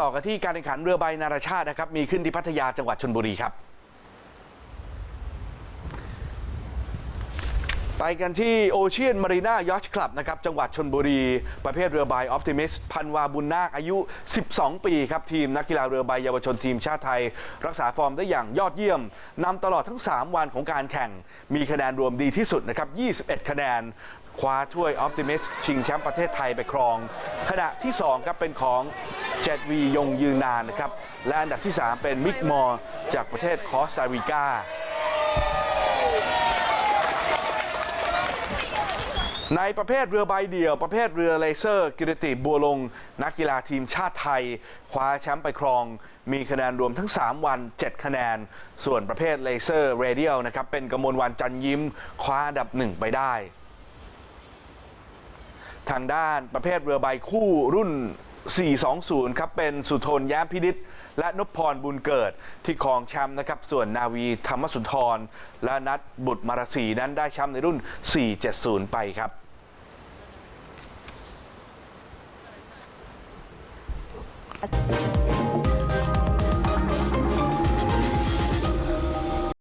ต่อกันที่การแข่งขันเรือใบนานาชาตินะครับมีขึ้นที่พัทยาจังหวัดชนบุรีครับ ไปกันที่โอเชียนมารีนายอชคลับนะครับจังหวัดชนบุรี ประเภทเรือใบออ t ติมิสพันวาบุญนาคอายุ 12 ปีครับ ทีมนักกีฬาเรือใบเยาวชนทีมชาติไทย รักษาฟอร์มได้อย่างยอดเยี่ยมนำตลอดทั้ง 3 วันของการแข่ง มีคะแนนรวมดีที่สุดนะครับ 21 คะแนน คว้าถ้วยออ t ติมิสชิงแชมป์ประเทศไทยไปครอง ขณะที่ 2 ครับเป็นของเจดวียงยืนนานนะครับและอันดับที่ 3 เป็นมิกมอร์จากประเทศคอสตาริกา ในประเภทเรือใบเดี่ยว ประเภทเรือเลเซอร์กิรติบัวลง นักกีฬาทีมชาติไทย คว้าแชมป์ไปครอง มีคะแนนรวมทั้ง 3 วัน 7 คะแนน ส่วนประเภทเลเซอร์เรเดียลนะครับเป็นกมลวันจันยิ้ม คว้าอันดับหนึ่งไปได้ ทางด้านประเภทเรือใบคู่รุ่น 420 ครับ เป็นสุทนแย้มพินิษและนพพรบุญเกิดที่ครองแชมป์นะครับ ส่วนนาวีธรรมสุนทร และนัดบุตรมารสีนั้นได้แชมป์ในรุ่น 470 ไปครับ เ